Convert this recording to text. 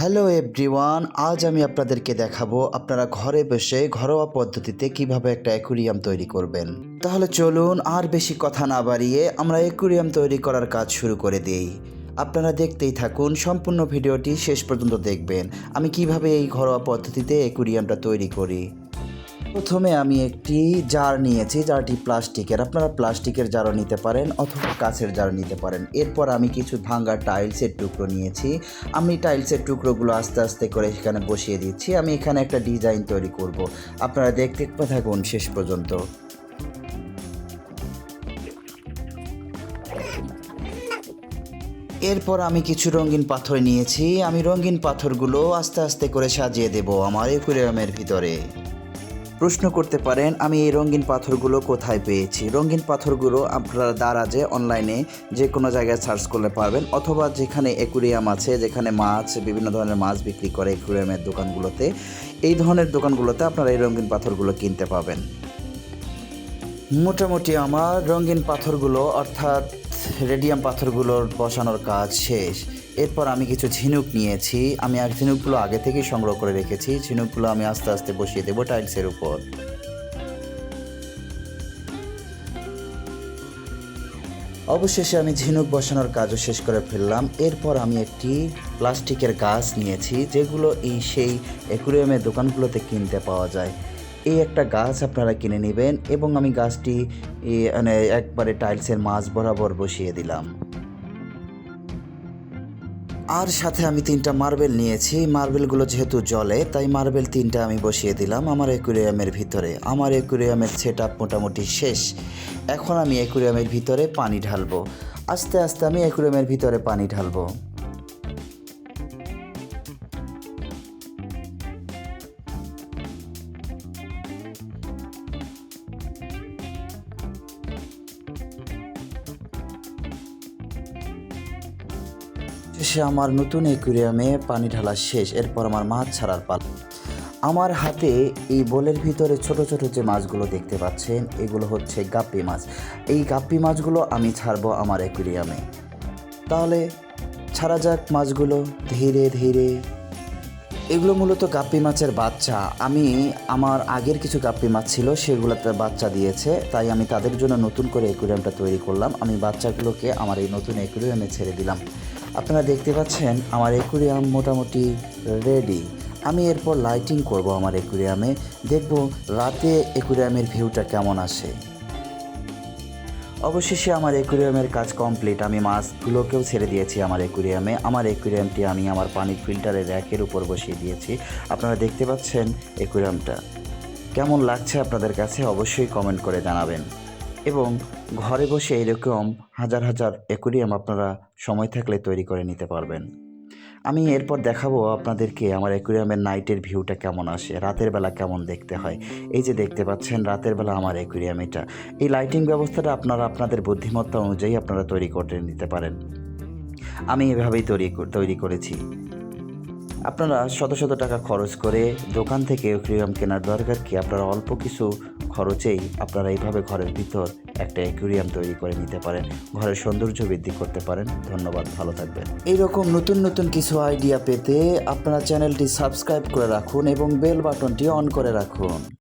Hello everyone, আজ আমি আপনাদেরকে দেখাবো আপনারা ঘরে বসে ঘরোয়া পদ্ধতিতে কীভাবে একটা অ্যাকুরিয়াম তৈরি করবেন। তাহলে চলুন আর বেশি কথা না বাড়িয়ে আমরা অ্যাকুরিয়াম তৈরি করার কাজ শুরু করে দিই। আপনারা দেখতেই থাকুন, সম্পূর্ণ ভিডিওটি শেষ পর্যন্ত দেখবেন। আমি কীভাবে এই ঘরোয়া পদ্ধতিতে অ্যাকুরিয়ামটা তৈরি করি? প্রথমে আমি একটি জার নিয়েছি, জারটি প্লাস্টিকের। আপনারা প্লাস্টিকের জারও নিতে পারেন অথবা কাঁচের জার নিতে পারেন। এরপর আমি কিছু ভাঙ্গা টাইলসের টুকরো নিয়েছি। আমি টাইলসের টুকরোগুলো আস্তে আস্তে করে সেখানে বসিয়ে দিচ্ছি। আমি এখানে একটা ডিজাইন তৈরি করব। আপনারা দেখতে থাকুন শেষ পর্যন্ত। এরপর আমি কিছু রঙিন পাথর নিয়েছি। আমি রঙিন পাথরগুলো আস্তে আস্তে করে সাজিয়ে দেব আমার একুরিয়ামের ভিতরে। প্রশ্ন করতে পারেন, আমি এই রঙিন পাথরগুলো কোথায় পেয়েছি? রঙিন পাথরগুলো আপনারা দারাজে, অনলাইনে যে কোনো জায়গায় সার্চ করলে পারবেন, অথবা যেখানে অ্যাকুরিয়াম আছে, যেখানে মাছ, বিভিন্ন ধরনের মাছ বিক্রি করে অ্যাকুরিয়ামের দোকানগুলোতে, এই ধরনের দোকানগুলোতে আপনারা এই রঙিন পাথরগুলো কিনতে পাবেন। মোটামুটি আমার রঙিন পাথরগুলো, অর্থাৎ রেডিয়াম পাথরগুলোর বসানোর কাজ শেষ। এরপর আমি কিছু ঝিনুক নিয়েছি। আমি আর ঝিনুকগুলো আগে থেকেই সংগ্রহ করে রেখেছি। ঝিনুকগুলো আমি আস্তে আস্তে বসিয়ে দেবো টাইলসের উপর। অবশেষে আমি ঝিনুক বসানোর কাজও শেষ করে ফেললাম। এরপর আমি একটি প্লাস্টিকের গাছ নিয়েছি, যেগুলো এই সেই অ্যাকুরিয়ামের দোকানগুলোতে কিনতে পাওয়া যায়। এই একটা গাছ আপনারা কিনে নেবেন এবং আমি গাছটি মানে একবারে টাইলসের মাছ বরাবর বসিয়ে দিলাম। আর সাথে আমি তিনটা মার্বেল নিয়েছি। মার্বেলগুলো যেহেতু জলে, তাই মার্বেল তিনটা আমি বসিয়ে দিলাম আমার অ্যাকুরিয়ামের ভিতরে। আমার অ্যাকুরিয়ামের সেট মোটামুটি শেষ। এখন আমি অ্যাকুরিয়ামের ভিতরে পানি ঢালবো। আস্তে আস্তে আমি অ্যাকুরিয়ামের ভিতরে পানি ঢালবো। শেষে আমার নতুন অ্যাকুরিয়ামে পানি ঢালা শেষ, এরপর আমার মাছ ছাড়ার পাল। আমার হাতে এই বলের ভিতরে ছোট ছোট যে মাছগুলো দেখতে পাচ্ছেন, এগুলো হচ্ছে গাপ্পি মাছ। এই গাপ্পি মাছগুলো আমি ছাড়বো আমার অ্যাকুরিয়ামে। তাহলে ছাড়া যাক মাছগুলো, ধীরে ধীরে। এগুলো মূলত গাপ্পি মাছের বাচ্চা। আমি, আমার আগের কিছু গাপ্পি মাছ ছিল, সেগুলোতে বাচ্চা দিয়েছে, তাই আমি তাদের জন্য নতুন করে অ্যাকুরিয়ামটা তৈরি করলাম। আমি বাচ্চাগুলোকে আমার এই নতুন অ্যাকুরিয়ামে ছেড়ে দিলাম। আপনারা দেখতে পাচ্ছেন আমার অ্যাকুরিয়াম মোটামুটি রেডি আমি এরপর লাইটিং করব আমার অ্যাকুরিয়ামে দেখব রাতে অ্যাকুরিয়ামের ভিউটা কেমন আসে অবশেষে আমার অ্যাকুরিয়ামের কাজ কমপ্লিট আমি মাছগুলোকেও ছেড়ে দিয়েছি আমার অ্যাকুরিয়ামে আমার অ্যাকুরিয়ামটি আমি আমার পানির ফিল্টারের র্যাকের উপর বসিয়ে দিয়েছি। আপনারা দেখতে পাচ্ছেন অ্যাকুরিয়ামটা কেমন লাগছে আপনাদের কাছে অবশ্যই কমেন্ট করে জানাবেন। এবং ঘরে বসে এরকম হাজার হাজার অ্যাকুরিয়াম আপনারা সময় থাকলে তৈরি করে নিতে পারবেন। আমি এরপর দেখাবো আপনাদেরকে আমার অ্যাকুরিয়ামের নাইটের ভিউটা কেমন আসে, রাতের বেলা কেমন দেখতে হয়। এই যে দেখতে পাচ্ছেন, রাতের বেলা আমার অ্যাকুরিয়াম এটা। এই লাইটিং ব্যবস্থাটা আপনারা আপনাদের বুদ্ধিমত্তা অনুযায়ী আপনারা তৈরি করে নিতে পারেন। আমি এভাবেই তৈরি তৈরি করেছি। আপনারা শত শত টাকা খরচ করে দোকান থেকে অ্যাকুরিয়াম কেনার দরকার কি? আপনারা অল্প কিছু খরচেই আপনারা এইভাবে ঘরের ভিতর একটা অ্যাকুরিয়াম তৈরি করে নিতে পারেন। ঘরের সৌন্দর্য বৃদ্ধি করতে পারেন। ধন্যবাদ, ভালো থাকবেন। এইরকম নতুন নতুন কিছু আইডিয়া পেতে আপনারা চ্যানেলটি সাবস্ক্রাইব করে রাখুন এবং বেল বাটনটি অন করে রাখুন।